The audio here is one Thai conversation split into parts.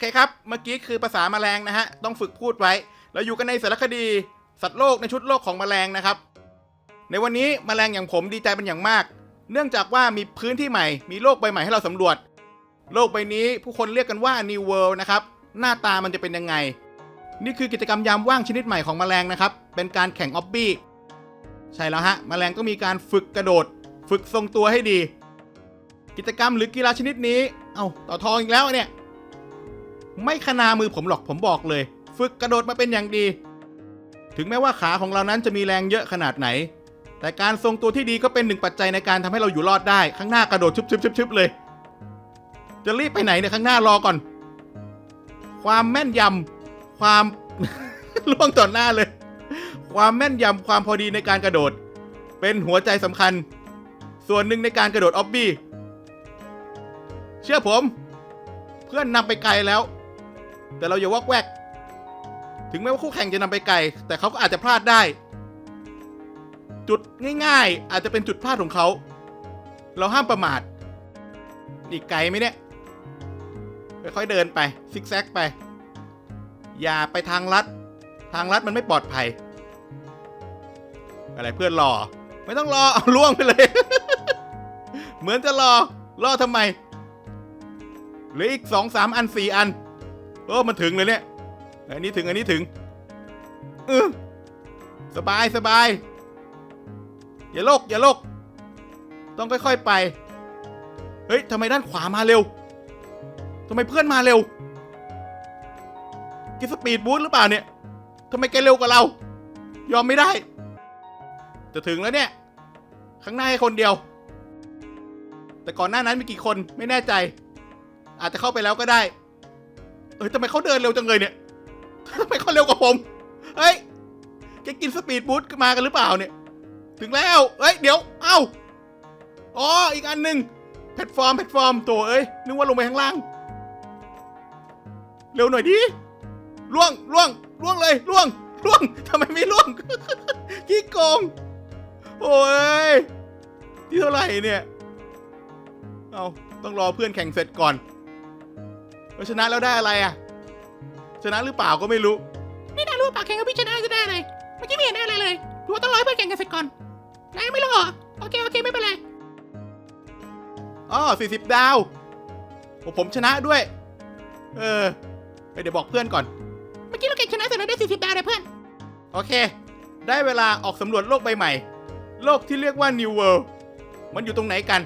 เคครับ เมื่อกี้คือภาษาแมลงนะฮะ ต้องฝึกพูดไว้ เราอยู่กันในสารคดีสัตว์โลกในชุดโลกของแมลงนะครับ ในวันนี้แมลงอย่างผมดีใจเป็นอย่างมาก เนื่องจากว่ามีพื้นที่ใหม่ มีโลกใบใหม่ให้เราสำรวจ โลกใบนี้ผู้คนเรียกกันว่า New World นะครับ หน้าตามันจะเป็นยังไง นี่คือกิจกรรมยามว่างชนิดใหม่ของแมลงนะครับ เป็นการแข่งออบบี้ใช่แล้วฮะ แมลงก็มีการฝึกกระโดด ฝึกทรงตัวให้ดี กิจกรรมหรือกีฬาชนิดนี้ เอ้าต่อทองอีกแล้วเนี่ย ไม่ขนามือผมหรอกผมบอกเลย ฝึกกระโดดมาเป็นอย่างดี ถึงแม้ว่าขาของเรานั้นจะมีแรงเยอะขนาดไหน แต่การทรงตัวที่ดีก็เป็นหนึ่งปัจจัยในการทำให้เราอยู่รอดได้ ข้างหน้ากระโดดชุบชุบชุบชุบเลย จะรีบไปไหนเนี่ยข้างหน้ารอก่อน ความแม่นยำความล่วงต่อหน้าเลย ความแม่นยำความพอดีในการกระโดด เป็นหัวใจสำคัญ ส่วนหนึ่งในการกระโดดออบบี้เชื่อผม เพื่อนนำไปไกลแล้ว แต่เราอย่าวอกแวก ถึงแม้ว่าคู่แข่งจะนำไปไกล แต่เขาก็อาจจะพลาดได้ จุดง่ายๆ อาจจะเป็นจุดพลาดของเขา เราห้ามประมาทนี่ไกลไหมเนี่ย ค่อยๆเดินไป ซิกแซกไป อย่าไปทางลัด ทางลัดมันไม่ปลอดภัย อะไรเพื่อนรอ ไม่ต้องรอ เอาล่วงไปเลย เหมือนจะรอ รอทำไมเหลืออีกสองสามอันสี่อัน โอ้มันถึงเลยเนี่ยอันนี้ถึงอันนี้ถึงเออสบายสบายอย่าโลกอย่าโลก ต้องค่อยๆไป เฮ้ยทำไมด้านขวามาเร็วทำไมเพื่อนมาเร็วกิสปีดบูทหรือเปล่าเนี่ยทำไมแกเร็วกว่าเรา ยอมไม่ได้ จะถึงแล้วเนี่ย ข้างหน้าให้คนเดียว แต่ก่อนหน้านั้นมีกี่คนไม่แน่ใจ อาจจะเข้าไปแล้วก็ได้ เอ้ยทำไมเขาเดินเร็วจังเลยเนี่ยทำไมเขาเร็วกว่าผม เฮ้ย แกกินสปีดบูทมากันหรือเปล่าเนี่ย ถึงแล้ว เฮ้ย เดี๋ยว เอ้า อ๋อ อีกอันหนึ่งแพลตฟอร์ม แพลตฟอร์ม โตัวเอ้ย นึกว่าลงไปข้างล่าง เร็วหน่อยดิล่วงล่วงล่วงเลยล่วงล่วงทำไมไม่ล่วงขี้โกง โอ้ย ที่เท่าไหร่เนี่ย เอาต้องรอเพื่อนแข่งเสร็จก่อน เราชนะแล้วได้อะไรอะ ชนะหรือเปล่าก็ไม่รู้นี่นายรู้ปากแข่งกับพี่ชนะจะได้อะไรเมื่อกี้ไม่เห็นได้อะไรเลยดูว่าต้องร้อยเพื่อนแข่งกันเสร็จก่อนนายไม่รู้เหรอโอเคโอเคไม่เป็นไรอ๋อสี่สิบดาวโอ้ผมชนะด้วย เออไปเดี๋ยวบอกเพื่อนก่อน เมื่อกี้เราเก่งชนะเสร็จแล้วได้สี่สิบดาวเลยเพื่อน โอเค ได้เวลาออกสำรวจโลกใบใหม่ โลกที่เรียกว่า New World มันอยู่ตรงไหนกัน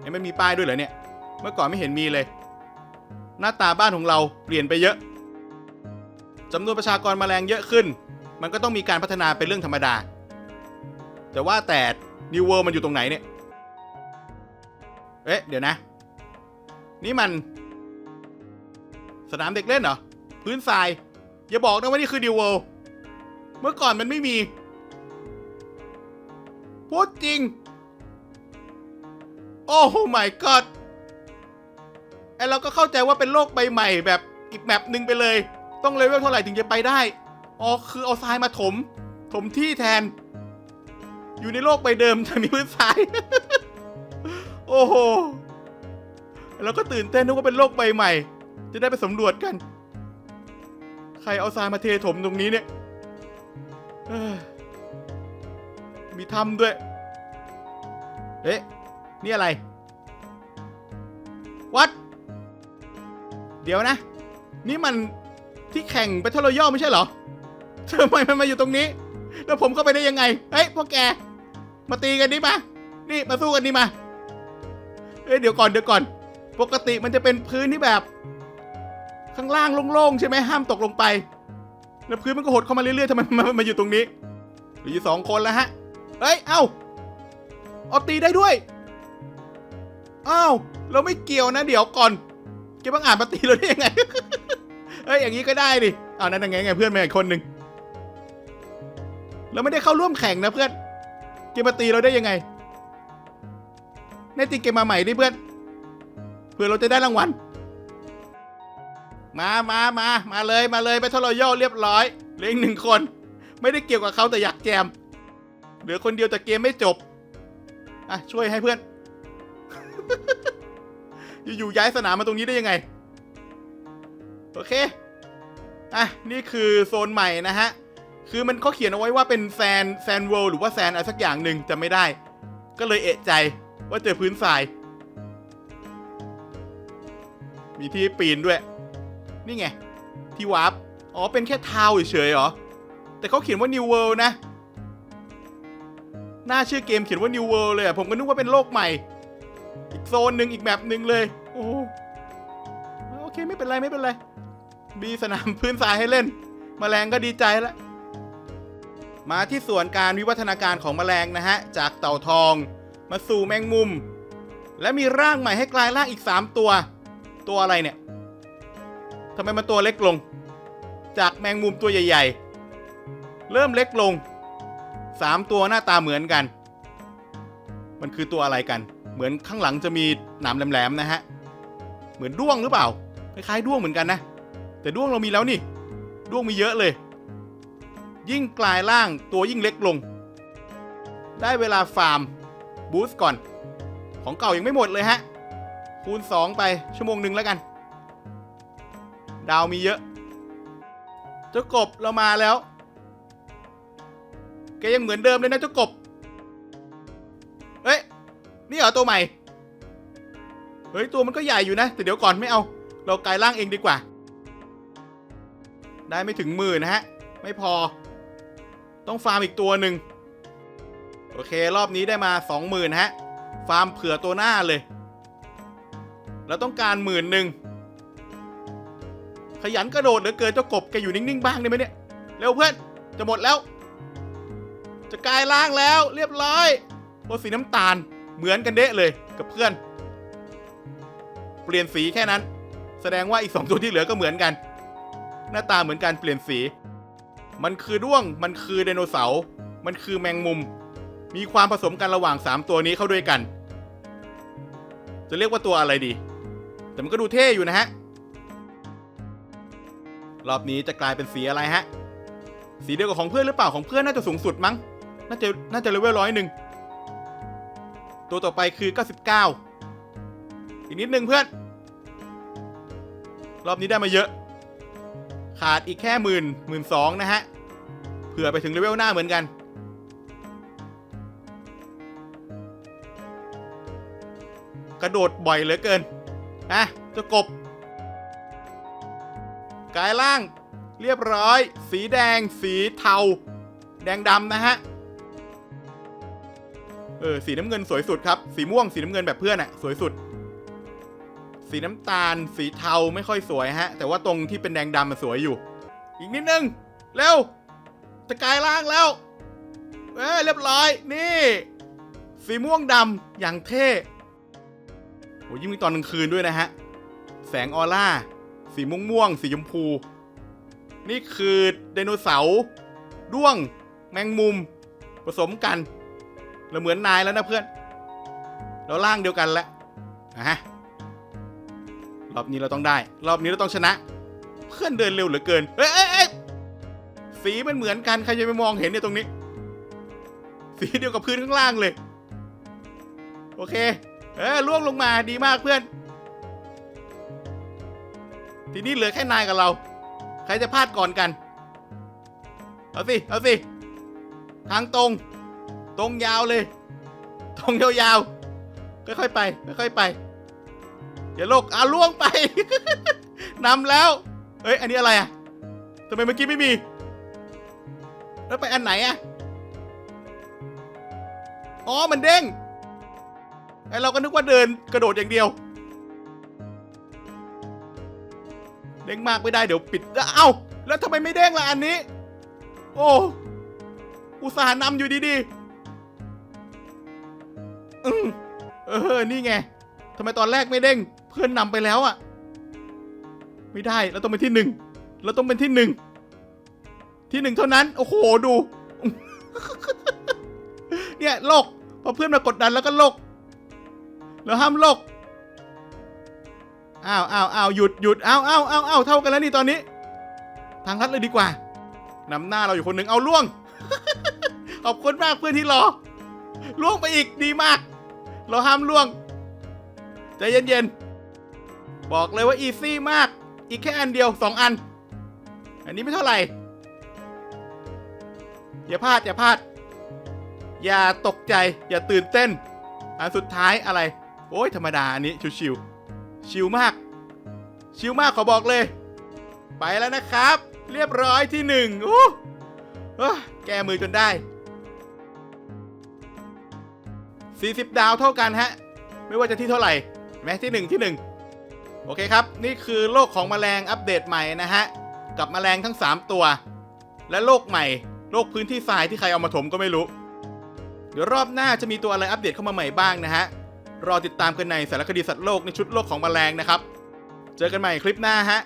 เอ้ยมันมีป้ายด้วยเหรอเนี่ย เมื่อก่อนไม่เห็นมีเลย หน้าตาบ้านของเราเปลี่ยนไปเยอะจำนวนประชากรมแมลงเยอะขึ้น มันก็ต้องมีการพัฒนาเป็นเรื่องธรรมดา แต่ว่าแต่ New World มันอยู่ตรงไหนเนี่ย เอ๊ะ เดี๋ยวนะ นี่มัน สนามเด็กเล่นเหรอ พื้นทราย อย่าบอกนะว่านี่คือ New World เมื่อก่อนมันไม่มี พูดจริง โอ้ my god ไอเราก็เข้าใจว่าเป็นโลกใบใหม่แบบอีกแมปหนึ่งไปเลย ต้องเลเวลเท่าไหร่ถึงจะไปได้ อ๋อคือเอาทรายมาถม ถมที่แทน อยู่ในโลกใบเดิมแต่มีพื้นทราย โอ้โหแล้วก็ตื่นเต้นนึกว่าเป็นโลกใบใหม่ จะได้ไปสำรวจกัน ใครเอาทรายมาเทถมตรงนี้เนี่ยมีถ้ำด้วย เอ๊ะ นี่อะไร วัด เดี๋ยวนะ นี่มันที่แข่ง Battle Royale ไม่ใช่เหรอทำไมมันมาอยู่ตรงนี้ แล้วผมเข้าไปได้ยังไง เฮ้ยพวกแก มาตีกันดิมา นี่มาสู้กันดิมา เอ้ยเดี๋ยวก่อนเดี๋ยวก่อน ปกติมันจะเป็นพื้นที่แบบ ข้างล่างโล่งๆใช่ไหมห้ามตกลงไป แล้วพื้นมันก็หดเข้ามาเรื่อยๆทำไมมันมาอยู่ตรงนี้หลืออยู่สองคนแล้วฮะเอ้ย เอ้าเอาตีได้ด้วย อ้าว เราไม่เกี่ยวนะเดี๋ยวก่อน กบังอ่านมาตีเราได้ยังไง เอ้ยอย่างนี้ก็ได้ดิเอานั่นยังไงไงเพื่อนมาอีกคนหนึ่งเราไม่ได้เข้าร่วมแข่งนะเพื่อนแกมาตีเราได้ยังไงแน่จริงแกมมาใหม่ดิเพื่อน เพื่อเราจะได้รางวัล มามามามาเลยมาเลยไปทรอยย่อเรียบร้อยเหลืออีกหนึ่งคน ไม่ได้เกี่ยวกับเขาแต่อยากแจม เหลือคนเดียวแต่เกมไม่จบ อะช่วยให้เพื่อน อยู่ๆย้ายสนามมาตรงนี้ได้ยังไง โอเค อะ นี่คือโซนใหม่นะฮะ คือมันเขาเขียนเอาไว้ว่าเป็นแซนแซนเวิลด์หรือว่าแซนอะไรสักอย่างหนึ่งจำไม่ได้ ก็เลยเอะใจว่าเจอพื้นทราย มีที่ปีนด้วย นี่ไง ที่วาร์ป อ๋อ เป็นแค่ทาวเฉยๆเหรอ แต่เขาเขียนว่า New World นะ หน้าชื่อเกมเขียนว่า New World เลยอะผมก็นึกว่าเป็นโลกใหม่ โซนหนึ่งอีกแบบหนึ่งเลยโอ้โอเคไม่เป็นไรไม่เป็นไรมีสนามพื้นทรายให้เล่นแมลงก็ดีใจแล้วมาที่ส่วนการวิวัฒนาการของแมลงนะฮะ จากเต่าทอง มาสู่แมงมุม และมีร่างใหม่ให้กลายร่างอีก 3 ตัว ตัวอะไรเนี่ยทำไมมันตัวเล็กลง จากแมงมุมตัวใหญ่ ๆ เริ่มเล็กลง 3 ตัวหน้าตาเหมือนกัน มันคือตัวอะไรกัน เหมือนข้างหลังจะมีหนามแหลมๆนะฮะ เหมือนด้วงหรือเปล่า คล้ายๆด้วงเหมือนกันนะ แต่ด้วงเรามีแล้วนี่ ด้วงมีเยอะเลย ยิ่งกลายร่างตัวยิ่งเล็กลง ได้เวลาฟาร์มบูสต์ก่อน ของเก่ายังไม่หมดเลยฮะ คูณ 2 ไปชั่วโมงหนึ่งแล้วกัน ดาวมีเยอะเจ้ากบเรามาแล้ว แกยังเหมือนเดิมเลยนะเจ้ากบ นี่เหรอตัวใหม่ เฮ้ยตัวมันก็ใหญ่อยู่นะ แต่เดี๋ยวก่อนไม่เอา เรากลายร่างเองดีกว่า ได้ไม่ถึงหมื่นนะฮะ ไม่พอ ต้องฟาร์มอีกตัวหนึ่งโอเค รอบนี้ได้มาสองหมื่นฮะ ฟาร์มเผื่อตัวหน้าเลย เราต้องการหมื่นหนึ่งขยันกระโดดเหลือเกินเจ้ากบแกอยู่นิ่งๆบ้างได้ไหมเนี่ย เร็วเพื่อน จะหมดแล้ว จะกลายร่างแล้ว เรียบร้อยตัวสีน้ำตาล เหมือนกันเดะเลยกับเพื่อน เปลี่ยนสีแค่นั้น แสดงว่าอีกสองตัวที่เหลือก็เหมือนกัน หน้าตาเหมือนกันเปลี่ยนสี มันคือด้วงมันคือไดโนเสาร์มันคือแมงมุม มีความผสมกันระหว่าง 3 ตัวนี้เข้าด้วยกัน จะเรียกว่าตัวอะไรดี แต่มันก็ดูเท่อยู่นะฮะรอบนี้จะกลายเป็นสีอะไรฮะ สีเดียวกับของเพื่อนหรือเปล่าของเพื่อนน่าจะสูงสุดมั้ง น่าจะน่าจะเลเวลร้อยหนึ่ง ตัวต่อไปคือ 99 อีกนิดนึงเพื่อน รอบนี้ได้มาเยอะ ขาดอีกแค่หมื่นหมื่นสองนะฮะ เผื่อไปถึงเลเวลหน้าเหมือนกัน กระโดดบ่อยเหลือเกินอะจ้ากบ กายล่าง เรียบร้อย สีแดง สีเทา แดงดำนะฮะ เออสีน้ำเงินสวยสุดครับ สีม่วงสีน้ำเงินแบบเพื่อนอะสวยสุด สีน้ำตาล สีเทาไม่ค่อยสวยฮะ แต่ว่าตรงที่เป็นแดงดำมันสวยอยู่ อีกนิดนึงเร็วจะกลายร่างแล้วเอ้เรียบร้อยนี่ สีม่วงดำอย่างเท่โอ้ยิ่งมีตอนกลางคืนด้วยนะฮะ แสงออร่า สีม่วงม่วง สีชมพู นี่คือไดโนเสาร์ด้วง แมงมุม ผสมกัน เราเหมือนนายแล้วนะเพื่อน เราล่างเดียวกันแล้วอะฮะ รอบนี้เราต้องได้ รอบนี้เราต้องชนะ เพื่อนเดินเร็วเหลือเกินเอ้ยเอ้ยเอ้ยสีมันเหมือนกัน ใครจะไปมองเห็นเนี่ยตรงนี้ สีเดียวกับพื้นข้างล่างเลย โอเค เออล่วงลงมาดีมากเพื่อน ทีนี้เหลือแค่นายกับเรา ใครจะพลาดก่อนกัน เอาสิ เอาสิ ทางตรง ตรงยาวเลย ตรงยาวๆ ค่อยๆไป ค่อยๆไป อย่าโลกอะล่วงไป นำแล้ว เอ้ย อันนี้อะไรอะทำไมเมื่อกี้ไม่มี แล้วไปอันไหนอะ อ๋อ มันเด้ง ไอเราก็นึกว่าเดินกระโดดอย่างเดียว เด้งมากไม่ได้เดี๋ยวปิด เอ้า แล้วทำไมไม่เด้งล่ะอันนี้ โอ้ อุตส่าห์นำอยู่ดีๆ อืมเออ นี่ไงทำไมตอนแรกไม่เด้ง เพื่อนนำไปแล้วอะไม่ได้เราต้องเป็นที่หนึ่งเราต้องเป็นที่หนึ่งที่หนึ่งเท่านั้น โอ้โหดู เนี่ยโลกพอเพื่อนมากดดันแล้วก็โลกแล้วห้ามโลกอ้าวอ้าวอ้าวหยุดหยุดอ้าวอ้าวอ้าวอ้าวเท่ากันแล้วนี่ตอนนี้ ทางลัดเลยดีกว่านำหน้าเราอยู่คนหนึ่งเอาล่วง ขอบคุณมากเพื่อนที่รอล่วงไปอีกดีมาก เราห้ามล่วงใจเย็นๆ บอกเลยว่าอีซี่มาก อีกแค่อันเดียวสองอัน อันนี้ไม่เท่าไหร่ อย่าพลาด อย่าพลาด อย่าตกใจ อย่าตื่นเต้น อันสุดท้ายอะไร โอ้ยธรรมดาอันนี้ชิวๆชิวมาก ชิวมากขอบอกเลย ไปแล้วนะครับ เรียบร้อยที่หนึ่งอู้เอ้แก้มือจนได้ 40 ดาวเท่ากันฮะ ไม่ว่าจะที่เท่าไหร่แม้ที่ 1 ที่ 1 โอเคครับ นี่คือโลกของแมลงอัปเดตใหม่นะฮะ กับแมลงทั้ง 3 ตัว และโลกใหม่ โลกพื้นที่ทรายที่ใครเอามาถมก็ไม่รู้ เดี๋ยวรอบหน้าจะมีตัวอะไรอัปเดตเข้ามาใหม่บ้างนะฮะ รอติดตามกันในสารคดีสัตว์โลกในชุดโลกของแมลงนะครับ เจอกันใหม่คลิปหน้าฮะ